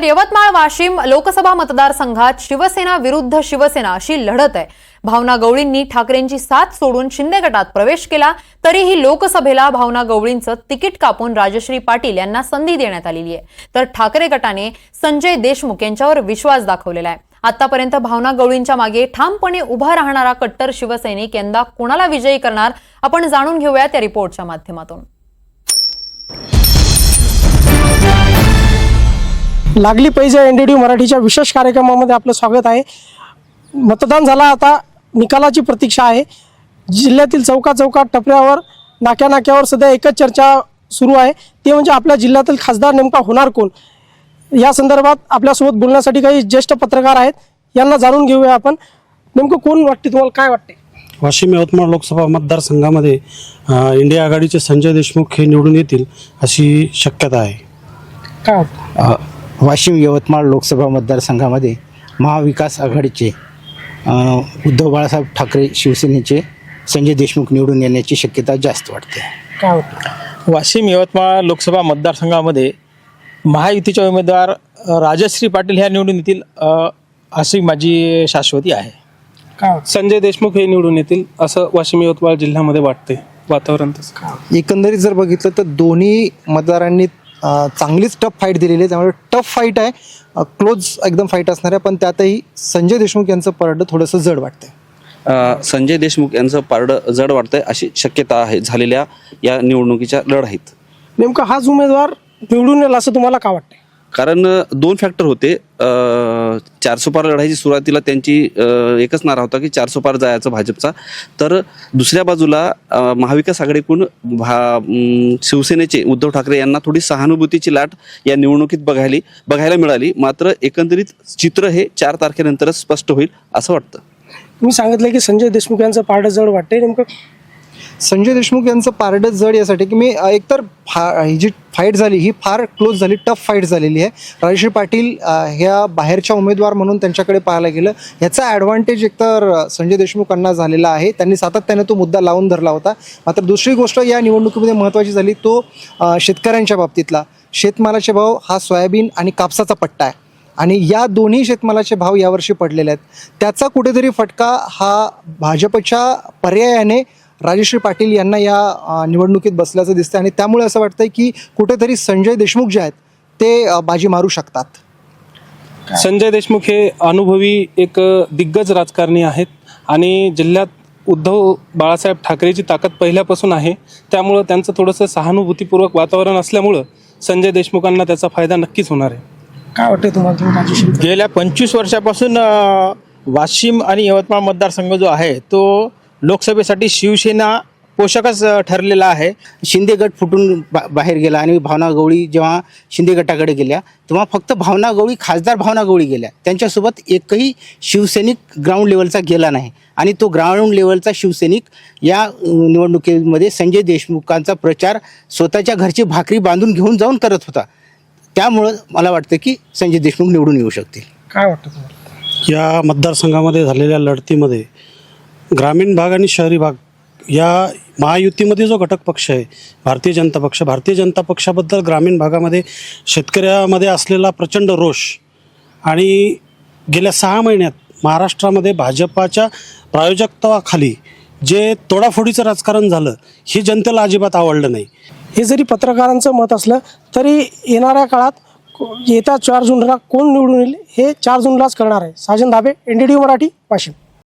तर यवतमाळ वाशिम लोकसभा मतदारसंघात शिवसेना विरुद्ध शिवसेना अशी लढत आहे. भावना गवळींनी ठाकरेंची साथ सोडून शिंदे गटात प्रवेश केला तरीही लोकसभेला भावना गवळींचं तिकीट कापून राजश्री पाटील यांना संधी देण्यात आलेली आहे. तर ठाकरे गटाने संजय देशमुख यांच्यावर विश्वास दाखवलेला आहे. आतापर्यंत भावना गवळींच्या मागे ठामपणे उभा राहणारा कट्टर शिवसैनिक यंदा कोणाला विजयी करणार आपण जाणून घेऊया त्या रिपोर्टच्या माध्यमातून. लागली पाहिजे एन डी डी मराठीच्या विशेष कार्यक्रमामध्ये आपलं स्वागत आहे. मतदान झाला आता निकालाची प्रतीक्षा आहे. जिल्ह्यातील चौका चौकात टपऱ्यावर नाक्या नाक्यावर सध्या एकच चर्चा सुरू आहे. ते म्हणजे आपल्या जिल्ह्यातील खासदार नेमका होणार कोण? या संदर्भात आपल्यासोबत बोलण्यासाठी काही ज्येष्ठ पत्रकार आहेत. यांना जाणून घेऊया आपण. नेमकं कोण वाटते तुम्हाला? काय वाटते? वाशिम यवतमाळ लोकसभा मतदारसंघामध्ये इंडिया आघाडीचे संजय देशमुख हे निवडून येतील अशी शक्यता आहे. काय वाटतं? वाशिम यवतमाळ लोकसभा मतदारसंघामध्ये महाविकास आघाडीचे उद्धव बाळासाहेब ठाकरे शिवसेनेचे संजय देशमुख निवडून येण्याची शक्यता जास्त वाटते. काय वाटतं? वाशिम यवतमाळ लोकसभा मतदारसंघामध्ये महायुतीचे उमेदवार राजश्री पाटील ह्या निवडून येतील अशी माझी शाश्वती आहे. काय संजय देशमुख हे निवडून येतील असं वाशिम यवतमाळ जिल्ह्यामध्ये वाटते वातावरण तसं. एकंदरीत जर बघितलं तर दोन्ही मतदारांनी चांगलीच टफ फाईट दिलेली आहे. त्यामुळे टफ फाईट आहे. क्लोज एकदम फाईट असणार आहे. पण त्यातही संजय देशमुख यांचं परड थोडंसं जड वाटतंय. अ, संजय देशमुख यांचं पारडं जड वाटतंय अशी शक्यता आहे झालेल्या या निवडणुकीच्या लढाईत. नेमका हाच उमेदवार निवडून येईल असं तुम्हाला का वाटतं कारण दोन फॅक्टर होते. चारसो पार लढाईची सुरुवातीला त्यांची एकच नारा होता की चारसो पार जायचं भाजपचा. तर दुसऱ्या बाजूला महाविकास आघाडीकडून भा शिवसेनेचे उद्धव ठाकरे यांना थोडी सहानुभूतीची लाट या निवडणुकीत बघायली बघायला मिळाली. मात्र एकंदरीत चित्र हे चार तारखेनंतरच स्पष्ट होईल असं वाटतं. मी सांगितलं की संजय देशमुख यांचं पाडं जड वाटते नेमकं संजय देशमुख यांचं पारडं जड यासाठी की मी एकतर फा ही जी फाईट झाली ही फार क्लोज झाली टफ फाईट झालेली आहे. राजश्री पाटील ह्या बाहेरच्या उमेदवार म्हणून त्यांच्याकडे पाहायला गेलं. ह्याचा ॲडव्हान्टेज एकतर संजय देशमुखांना झालेला आहे. त्यांनी सातत्याने तो मुद्दा लावून धरला होता. मात्र दुसरी गोष्ट या निवडणुकीमध्ये महत्त्वाची झाली तो शेतकऱ्यांच्या बाबतीतला. शेतमालाचे भाव हा सोयाबीन आणि कापसाचा पट्टा आहे. आणि या दोन्ही शेतमालाचे भाव यावर्षी पडलेले आहेत. त्याचा कुठेतरी फटका हा भाजपच्या पर्यायाने राजश्री पाटील यांना या निवडणुकीत बसल्याचं दिसतं आणि त्यामुळे असं वाटतंय की कुठेतरी संजय देशमुख जे आहेत ते बाजी मारू शकतात. संजय देशमुख हे अनुभवी एक दिग्गज राजकारणी आहेत आणि जिल्ह्यात उद्धव बाळासाहेब ठाकरेची ताकद पहिल्यापासून आहे. त्यामुळं त्यांचं थोडंसं सहानुभूतीपूर्वक वातावरण असल्यामुळं संजय देशमुखांना त्याचा फायदा नक्कीच होणार आहे. काय वाटते तुम्हाला? गेल्या पंचवीस वर्षापासून वाशिम आणि यवतमाळ मतदारसंघ जो आहे तो लोकसभेसाठी शिवसेना पोषकच ठरलेला आहे. शिंदे गट फुटून बा बाहेर गेला आणि भावना गवळी जेव्हा शिंदे गटाकडे गेल्या तेव्हा फक्त भावना गवळी खासदार भावना गवळी गेल्या. त्यांच्यासोबत एकही शिवसैनिक ग्राउंड लेवलचा गेला नाही. आणि तो ग्राउंड लेवलचा शिवसैनिक या निवडणुकीमध्ये संजय देशमुखांचा प्रचार स्वतःच्या घरची भाकरी बांधून घेऊन जाऊन करत होता. त्यामुळं मला वाटतं की संजय देशमुख निवडून येऊ शकतील. काय वाटतं तुम्हाला? या मतदारसंघामध्ये झालेल्या लढतीमध्ये ग्रामीण भाग आणि शहरी भाग या महायुतीमध्ये जो घटक पक्ष आहे भारतीय जनता पक्ष भारतीय जनता पक्षाबद्दल ग्रामीण भागामध्ये शेतकऱ्यामध्ये असलेला प्रचंड रोष आणि गेल्या सहा महिन्यात महाराष्ट्रामध्ये भाजपाच्या प्रायोजकत्वाखाली जे तोडाफोडीचं राजकारण झालं हे जनतेला अजिबात आवडलं नाही. हे जरी पत्रकारांचं मत असलं तरी येणाऱ्या काळात येत्या चार जूनला कोण निवडून येईल हे चार जूनलाच करणार आहे. Sajan Dhabe N D D Marathi Washim.